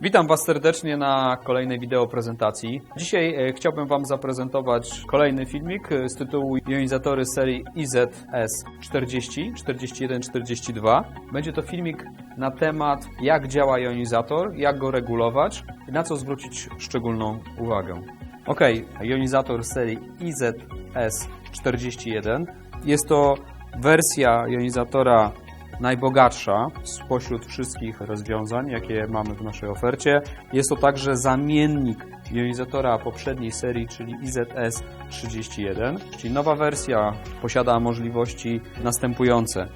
Witam Was serdecznie na kolejnej wideo prezentacji. Dzisiaj e, chciałbym Wam zaprezentować kolejny filmik e, z tytułu Jonizatory serii IZS40 4142. Będzie to filmik na temat jak działa jonizator, jak go regulować i na co zwrócić szczególną uwagę. Ok, jonizator serii IZS41 jest to wersja jonizatora najbogatsza spośród wszystkich rozwiązań, jakie mamy w naszej ofercie. Jest to także zamiennik jonizatora poprzedniej serii, czyli IZS31, czyli nowa wersja posiada możliwości następujące.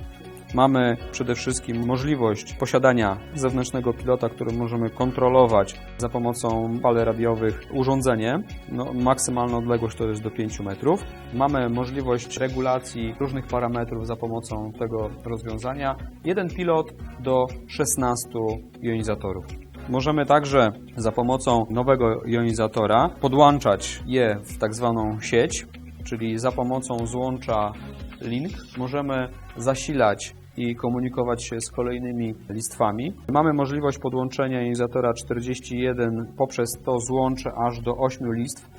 Mamy przede wszystkim możliwość posiadania zewnętrznego pilota, który możemy kontrolować za pomocą fal radiowych urządzenie. No, maksymalna odległość to jest do 5 metrów. Mamy możliwość regulacji różnych parametrów za pomocą tego rozwiązania. Jeden pilot do 16 jonizatorów. Możemy także za pomocą nowego jonizatora podłączać je w tak zwaną sieć, czyli za pomocą złącza link możemy zasilać i komunikować się z kolejnymi listwami. Mamy możliwość podłączenia jonizatora 41 poprzez to złącze aż do 8 listw,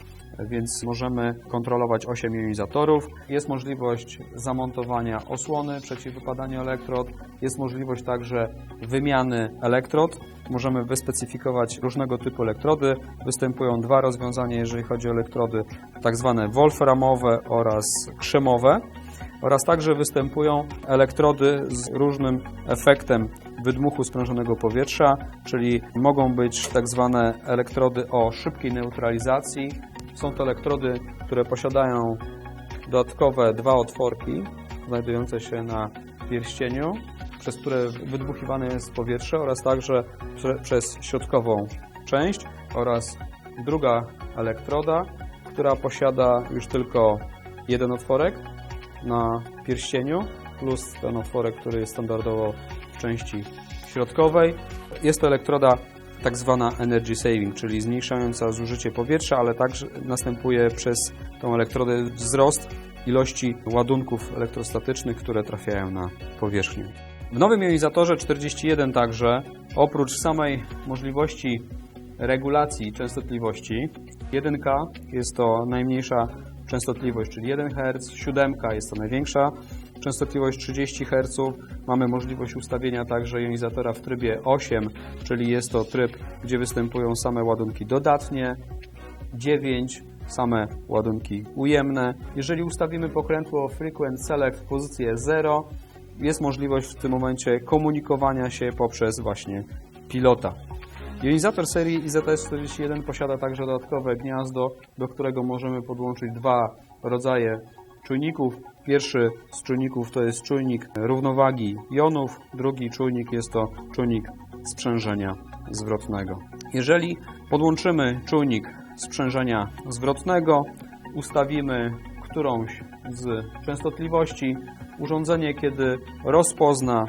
więc możemy kontrolować 8 jonizatorów. Jest możliwość zamontowania osłony przeciw wypadaniu elektrod. Jest możliwość także wymiany elektrod. Możemy wyspecyfikować różnego typu elektrody. Występują dwa rozwiązania, jeżeli chodzi o elektrody, tak zwane wolframowe oraz krzemowe oraz także występują elektrody z różnym efektem wydmuchu sprężonego powietrza, czyli mogą być tak zwane elektrody o szybkiej neutralizacji. Są to elektrody, które posiadają dodatkowe dwa otworki znajdujące się na pierścieniu, przez które wydmuchiwane jest powietrze oraz także przez środkową część oraz druga elektroda, która posiada już tylko jeden otworek, na pierścieniu plus ten otworek, który jest standardowo w części środkowej. Jest to elektroda tak zwana energy saving, czyli zmniejszająca zużycie powietrza, ale także następuje przez tą elektrodę wzrost ilości ładunków elektrostatycznych, które trafiają na powierzchnię. W nowym jonizatorze 41 także oprócz samej możliwości regulacji częstotliwości 1 jest to najmniejsza częstotliwość, czyli 1 Hz, 7 jest to największa częstotliwość 30 Hz. Mamy możliwość ustawienia także jonizatora w trybie 8, czyli jest to tryb, gdzie występują same ładunki dodatnie, 9 same ładunki ujemne. Jeżeli ustawimy pokrętło Frequent Select w pozycję 0, jest możliwość w tym momencie komunikowania się poprzez właśnie pilota. Jonizator serii IZS41 posiada także dodatkowe gniazdo, do którego możemy podłączyć dwa rodzaje czujników. Pierwszy z czujników to jest czujnik równowagi jonów, drugi czujnik jest to czujnik sprzężenia zwrotnego. Jeżeli podłączymy czujnik sprzężenia zwrotnego, ustawimy którąś z częstotliwości, urządzenie kiedy rozpozna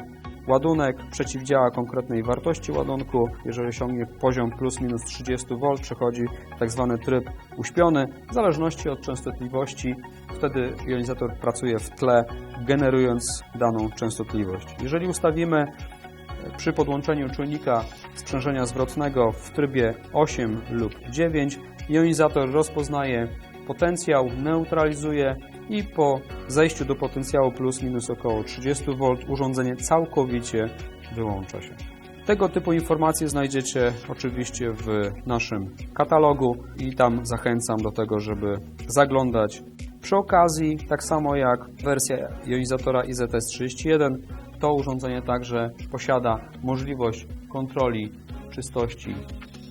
Ładunek przeciwdziała konkretnej wartości ładunku. Jeżeli osiągnie poziom plus minus 30 V, przechodzi tak zwany tryb uśpiony. W zależności od częstotliwości, wtedy jonizator pracuje w tle, generując daną częstotliwość. Jeżeli ustawimy e, przy podłączeniu czujnika sprzężenia zwrotnego w trybie 8 lub 9, jonizator rozpoznaje potencjał, neutralizuje i po zejściu do potencjału plus minus około 30 V urządzenie całkowicie wyłącza się. Tego typu informacje znajdziecie oczywiście w naszym katalogu i tam zachęcam do tego, żeby zaglądać. Przy okazji, tak samo jak wersja jonizatora IZS31, to urządzenie także posiada możliwość kontroli czystości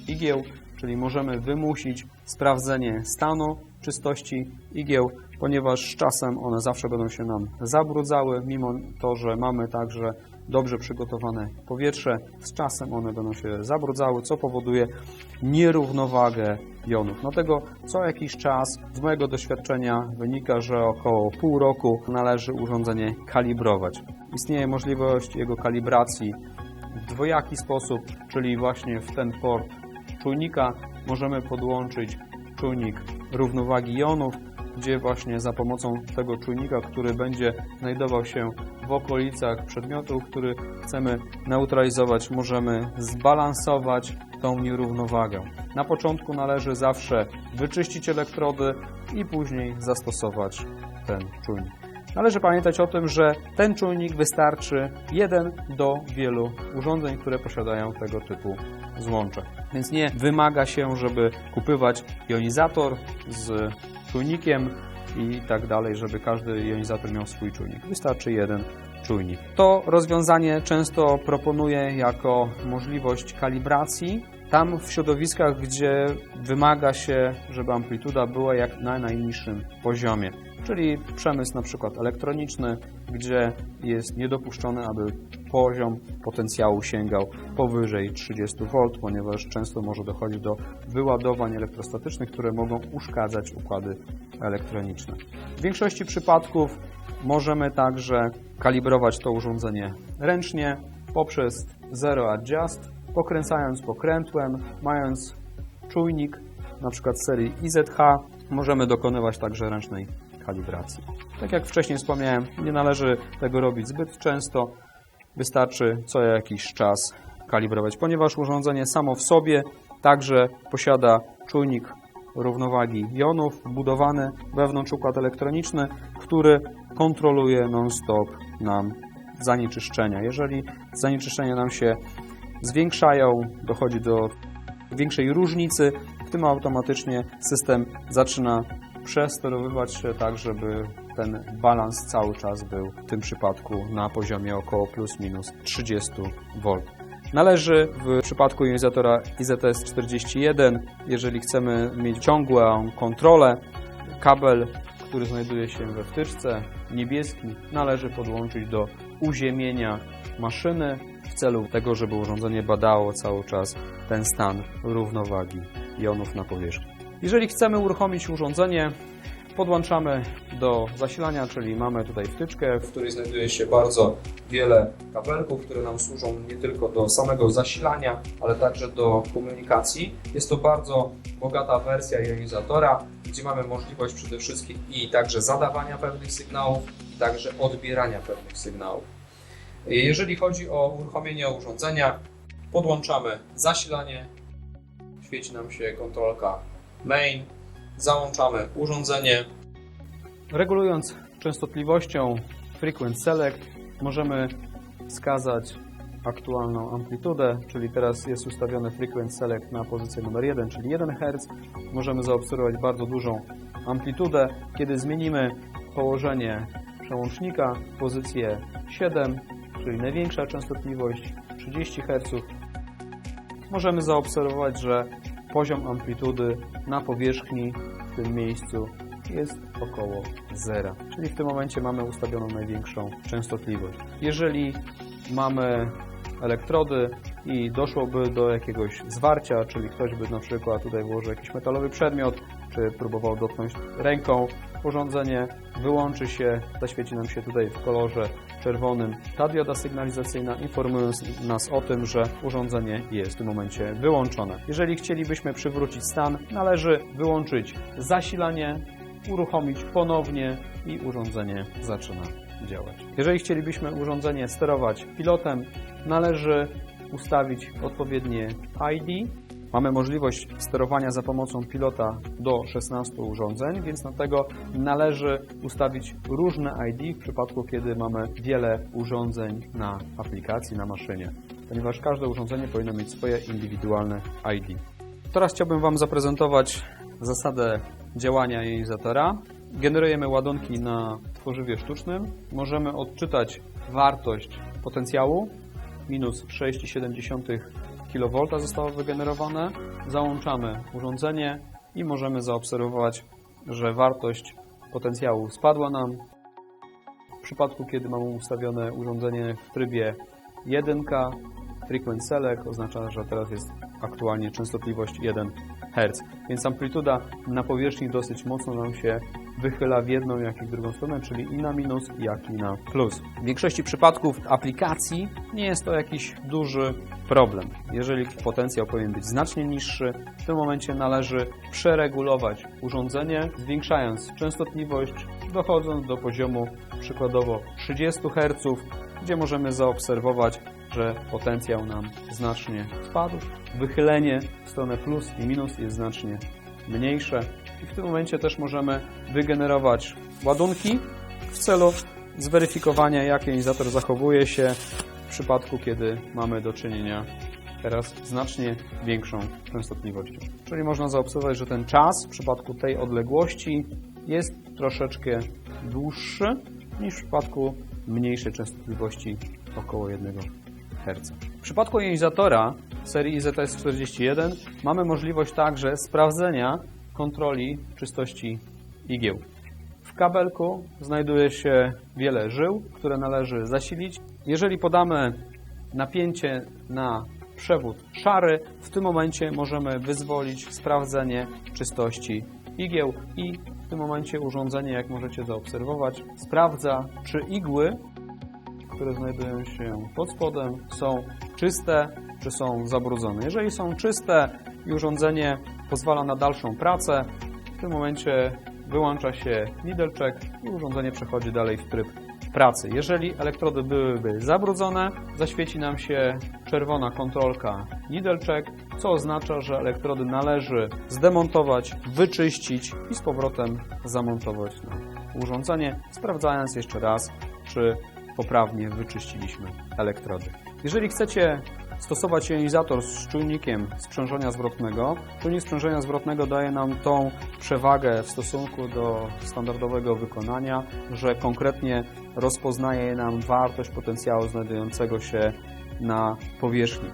igieł, czyli możemy wymusić sprawdzenie stanu czystości igieł ponieważ z czasem one zawsze będą się nam zabrudzały, mimo to, że mamy także dobrze przygotowane powietrze, z czasem one będą się zabrudzały, co powoduje nierównowagę jonów. Dlatego co jakiś czas z mojego doświadczenia wynika, że około pół roku należy urządzenie kalibrować. Istnieje możliwość jego kalibracji w dwojaki sposób, czyli właśnie w ten port czujnika możemy podłączyć czujnik równowagi jonów, gdzie właśnie za pomocą tego czujnika, który będzie znajdował się w okolicach przedmiotu, który chcemy neutralizować, możemy zbalansować tą nierównowagę. Na początku należy zawsze wyczyścić elektrody i później zastosować ten czujnik. Należy pamiętać o tym, że ten czujnik wystarczy jeden do wielu urządzeń, które posiadają tego typu złącze. Więc nie wymaga się, żeby kupywać jonizator z czujnikiem i tak dalej, żeby każdy jonizator miał swój czujnik. Wystarczy jeden czujnik. To rozwiązanie często proponuję jako możliwość kalibracji tam w środowiskach, gdzie wymaga się, żeby amplituda była jak na najniższym poziomie, czyli przemysł na przykład elektroniczny, gdzie jest niedopuszczone, aby poziom potencjału sięgał powyżej 30 V, ponieważ często może dochodzić do wyładowań elektrostatycznych, które mogą uszkadzać układy elektroniczne. W większości przypadków możemy także kalibrować to urządzenie ręcznie poprzez Zero Adjust, pokręcając pokrętłem, mając czujnik na przykład serii IZH, możemy dokonywać także ręcznej kalibracji. Tak jak wcześniej wspomniałem, nie należy tego robić zbyt często, wystarczy co jakiś czas kalibrować, ponieważ urządzenie samo w sobie także posiada czujnik równowagi jonów wbudowany wewnątrz układ elektroniczny, który kontroluje non-stop nam zanieczyszczenia. Jeżeli zanieczyszczenia nam się zwiększają, dochodzi do większej różnicy, w tym automatycznie system zaczyna przesterowywać się tak, żeby ten balans cały czas był w tym przypadku na poziomie około plus minus 30 V. Należy w przypadku jonizatora IZS41, jeżeli chcemy mieć ciągłą kontrolę, kabel, który znajduje się we wtyczce, niebieski, należy podłączyć do uziemienia maszyny w celu tego, żeby urządzenie badało cały czas ten stan równowagi jonów na powierzchni. Jeżeli chcemy uruchomić urządzenie, podłączamy do zasilania, czyli mamy tutaj wtyczkę, w której znajduje się bardzo wiele kabelków, które nam służą nie tylko do samego zasilania, ale także do komunikacji. Jest to bardzo bogata wersja jonizatora, gdzie mamy możliwość przede wszystkim i także zadawania pewnych sygnałów, i także odbierania pewnych sygnałów. Jeżeli chodzi o uruchomienie urządzenia, podłączamy zasilanie, świeci nam się kontrolka main, załączamy urządzenie. Regulując częstotliwością Frequent Select możemy wskazać aktualną amplitudę, czyli teraz jest ustawiony Frequent Select na pozycję numer 1, czyli 1 Hz. Możemy zaobserwować bardzo dużą amplitudę. Kiedy zmienimy położenie przełącznika, pozycję 7, czyli największa częstotliwość 30 Hz, możemy zaobserwować, że poziom amplitudy na powierzchni w tym miejscu jest około zera, czyli w tym momencie mamy ustawioną największą częstotliwość. Jeżeli mamy elektrody i doszłoby do jakiegoś zwarcia, czyli ktoś by na przykład tutaj włożył jakiś metalowy przedmiot, czy próbował dotknąć ręką urządzenie, wyłączy się, zaświeci nam się tutaj w kolorze czerwonym ta dioda sygnalizacyjna, informując nas o tym, że urządzenie jest w tym momencie wyłączone. Jeżeli chcielibyśmy przywrócić stan, należy wyłączyć zasilanie, uruchomić ponownie i urządzenie zaczyna działać. Jeżeli chcielibyśmy urządzenie sterować pilotem, należy ustawić odpowiednie ID. Mamy możliwość sterowania za pomocą pilota do 16 urządzeń, więc dlatego należy ustawić różne ID w przypadku, kiedy mamy wiele urządzeń na aplikacji, na maszynie, ponieważ każde urządzenie powinno mieć swoje indywidualne ID. Teraz chciałbym Wam zaprezentować zasadę działania jonizatora. Generujemy ładunki na tworzywie sztucznym. Możemy odczytać wartość potencjału minus 6,7 kV zostało wygenerowane. Załączamy urządzenie i możemy zaobserwować, że wartość potencjału spadła nam. W przypadku, kiedy mamy ustawione urządzenie w trybie 1, frequent select oznacza, że teraz jest aktualnie częstotliwość 1 Hz. Więc amplituda na powierzchni dosyć mocno nam się wychyla w jedną, jak i w drugą stronę, czyli i na minus, jak i na plus. W większości przypadków aplikacji nie jest to jakiś duży problem. Jeżeli potencjał powinien być znacznie niższy, w tym momencie należy przeregulować urządzenie, zwiększając częstotliwość, dochodząc do poziomu przykładowo 30 Hz, gdzie możemy zaobserwować, że potencjał nam znacznie spadł. Wychylenie w stronę plus i minus jest znacznie mniejsze i w tym momencie też możemy wygenerować ładunki w celu zweryfikowania, jak jonizator zachowuje się w przypadku, kiedy mamy do czynienia teraz znacznie większą częstotliwością. Czyli można zaobserwować, że ten czas w przypadku tej odległości jest troszeczkę dłuższy niż w przypadku mniejszej częstotliwości około 1 Hz. W przypadku jonizatora serii ZS41 mamy możliwość także sprawdzenia kontroli czystości igieł. W kabelku znajduje się wiele żył, które należy zasilić. Jeżeli podamy napięcie na przewód szary, w tym momencie możemy wyzwolić sprawdzenie czystości igieł i w tym momencie urządzenie, jak możecie zaobserwować, sprawdza, czy igły, które znajdują się pod spodem, są czyste, czy są zabrudzone. Jeżeli są czyste i urządzenie pozwala na dalszą pracę, w tym momencie wyłącza się check i urządzenie przechodzi dalej w tryb pracy. Jeżeli elektrody byłyby zabrudzone, zaświeci nam się czerwona kontrolka check, co oznacza, że elektrody należy zdemontować, wyczyścić i z powrotem zamontować na urządzenie, sprawdzając jeszcze raz, czy poprawnie wyczyściliśmy elektrody. Jeżeli chcecie stosować jonizator z czujnikiem sprzężenia zwrotnego. Czujnik sprzężenia zwrotnego daje nam tą przewagę w stosunku do standardowego wykonania, że konkretnie rozpoznaje nam wartość potencjału znajdującego się na powierzchni.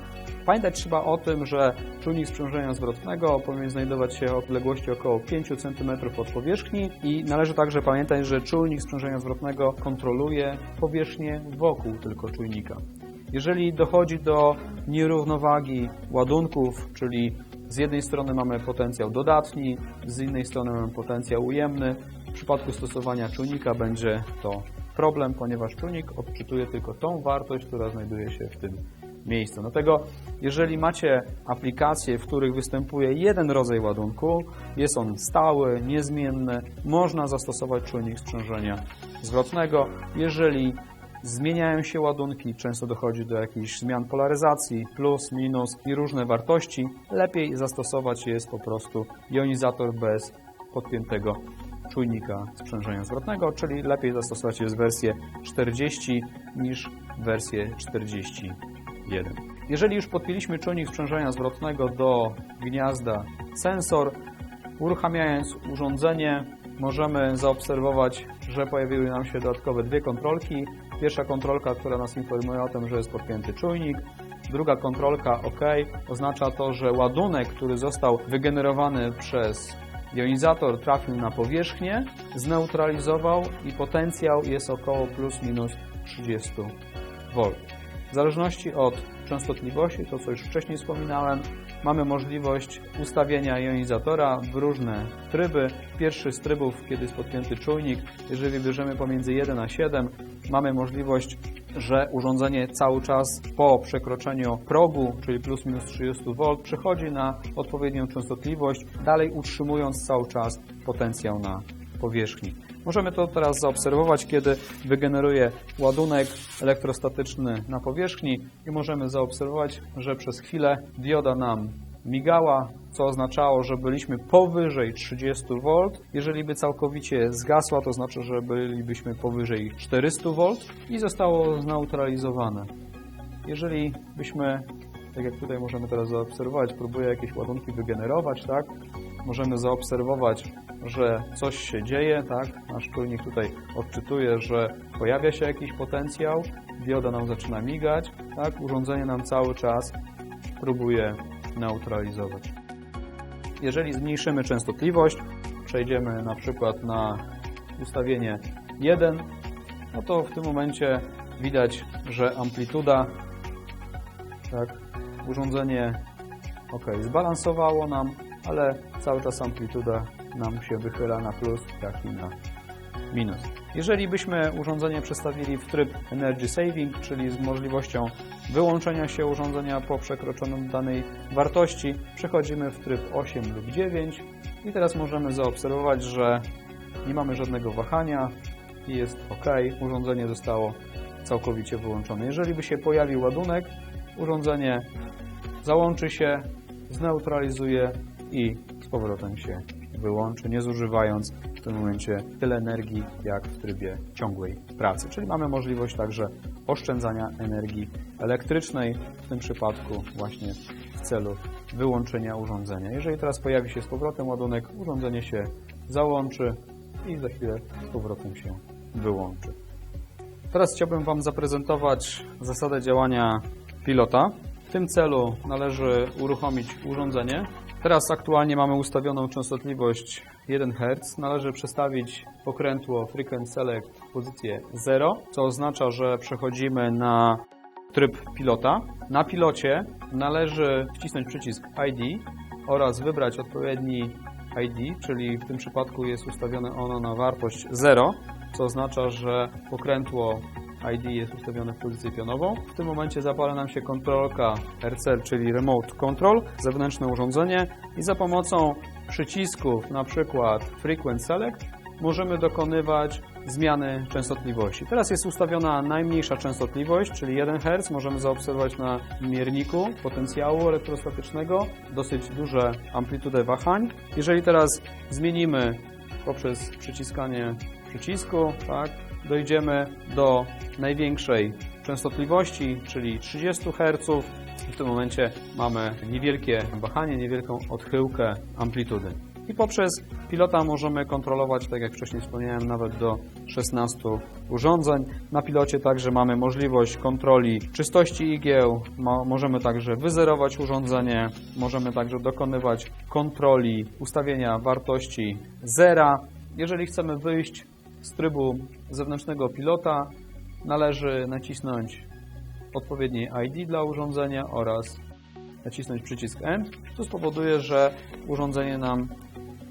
Pamiętać trzeba o tym, że czujnik sprzężenia zwrotnego powinien znajdować się w odległości około 5 cm od powierzchni i należy także pamiętać, że czujnik sprzężenia zwrotnego kontroluje powierzchnię wokół tylko czujnika. Jeżeli dochodzi do nierównowagi ładunków, czyli z jednej strony mamy potencjał dodatni, z innej strony mamy potencjał ujemny, w przypadku stosowania czujnika będzie to problem, ponieważ czujnik odczytuje tylko tą wartość, która znajduje się w tym miejscu. Dlatego jeżeli macie aplikacje, w których występuje jeden rodzaj ładunku, jest on stały, niezmienny, można zastosować czujnik sprzężenia zwrotnego. Jeżeli zmieniają się ładunki, często dochodzi do jakichś zmian polaryzacji, plus, minus i różne wartości, lepiej zastosować jest po prostu jonizator bez podpiętego czujnika sprzężenia zwrotnego, czyli lepiej zastosować jest wersję 40 niż wersję 41. Jeżeli już podpięliśmy czujnik sprzężenia zwrotnego do gniazda sensor, uruchamiając urządzenie, możemy zaobserwować, że pojawiły nam się dodatkowe dwie kontrolki. Pierwsza kontrolka, która nas informuje o tym, że jest podpięty czujnik. Druga kontrolka OK oznacza to, że ładunek, który został wygenerowany przez jonizator trafił na powierzchnię, zneutralizował i potencjał jest około plus minus 30 V. W zależności od częstotliwości, to co już wcześniej wspominałem, mamy możliwość ustawienia jonizatora w różne tryby. Pierwszy z trybów, kiedy jest podpięty czujnik, jeżeli wybierzemy pomiędzy 1 a 7, mamy możliwość, że urządzenie cały czas po przekroczeniu progu, czyli plus minus 30 V, przechodzi na odpowiednią częstotliwość, dalej utrzymując cały czas potencjał na powierzchni. Możemy to teraz zaobserwować, kiedy wygeneruje ładunek elektrostatyczny na powierzchni i możemy zaobserwować, że przez chwilę dioda nam migała, co oznaczało, że byliśmy powyżej 30 V. Jeżeli by całkowicie zgasła, to znaczy, że bylibyśmy powyżej 400 V i zostało zneutralizowane. Jeżeli byśmy, tak jak tutaj możemy teraz zaobserwować, próbuję jakieś ładunki wygenerować, tak? Możemy zaobserwować, że coś się dzieje, tak? Nasz czujnik tutaj odczytuje, że pojawia się jakiś potencjał, dioda nam zaczyna migać, tak? Urządzenie nam cały czas próbuje neutralizować. Jeżeli zmniejszymy częstotliwość, przejdziemy na przykład na ustawienie 1, no to w tym momencie widać, że amplituda, tak, urządzenie ok, zbalansowało nam ale cały czas amplituda nam się wychyla na plus, jak i na minus. Jeżeli byśmy urządzenie przestawili w tryb Energy Saving, czyli z możliwością wyłączenia się urządzenia po przekroczonym danej wartości, przechodzimy w tryb 8 lub 9 i teraz możemy zaobserwować, że nie mamy żadnego wahania i jest OK. Urządzenie zostało całkowicie wyłączone. Jeżeli by się pojawił ładunek, urządzenie załączy się, zneutralizuje i z powrotem się wyłączy, nie zużywając w tym momencie tyle energii, jak w trybie ciągłej pracy. Czyli mamy możliwość także oszczędzania energii elektrycznej, w tym przypadku właśnie w celu wyłączenia urządzenia. Jeżeli teraz pojawi się z powrotem ładunek, urządzenie się załączy i za chwilę z powrotem się wyłączy. Teraz chciałbym Wam zaprezentować zasadę działania pilota. W tym celu należy uruchomić urządzenie. Teraz aktualnie mamy ustawioną częstotliwość 1 Hz. Należy przestawić pokrętło Frequency Select w pozycję 0, co oznacza, że przechodzimy na tryb pilota. Na pilocie należy wcisnąć przycisk ID oraz wybrać odpowiedni ID, czyli w tym przypadku jest ustawione ono na wartość 0, co oznacza, że pokrętło ID jest ustawione w pozycję pionową. W tym momencie zapala nam się kontrolka RCL, czyli Remote Control, zewnętrzne urządzenie i za pomocą przycisków, na przykład Frequency Select, możemy dokonywać zmiany częstotliwości. Teraz jest ustawiona najmniejsza częstotliwość, czyli 1 Hz. Możemy zaobserwować na mierniku potencjału elektrostatycznego dosyć duże amplitudę wahań. Jeżeli teraz zmienimy poprzez przyciskanie przycisku, tak, dojdziemy do największej częstotliwości, czyli 30 Hz. W tym momencie mamy niewielkie wahanie, niewielką odchyłkę amplitudy. I poprzez pilota możemy kontrolować, tak jak wcześniej wspomniałem, nawet do 16 urządzeń. Na pilocie także mamy możliwość kontroli czystości igieł, mo możemy także wyzerować urządzenie, możemy także dokonywać kontroli ustawienia wartości zera. Jeżeli chcemy wyjść z trybu zewnętrznego pilota, należy nacisnąć odpowiedni ID dla urządzenia oraz nacisnąć przycisk End. To spowoduje, że urządzenie nam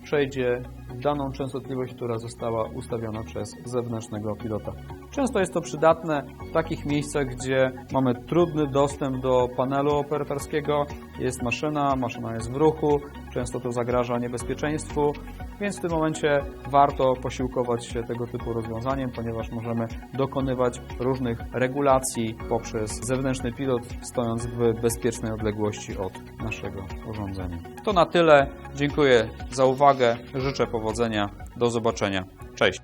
przejdzie daną częstotliwość, która została ustawiona przez zewnętrznego pilota. Często jest to przydatne w takich miejscach, gdzie mamy trudny dostęp do panelu operatorskiego, jest maszyna, maszyna jest w ruchu, często to zagraża niebezpieczeństwu, więc w tym momencie warto posiłkować się tego typu rozwiązaniem, ponieważ możemy dokonywać różnych regulacji poprzez zewnętrzny pilot, stojąc w bezpiecznej odległości od naszego urządzenia. To na tyle. Dziękuję za uwagę. Życzę powodzenia. Do zobaczenia. Cześć.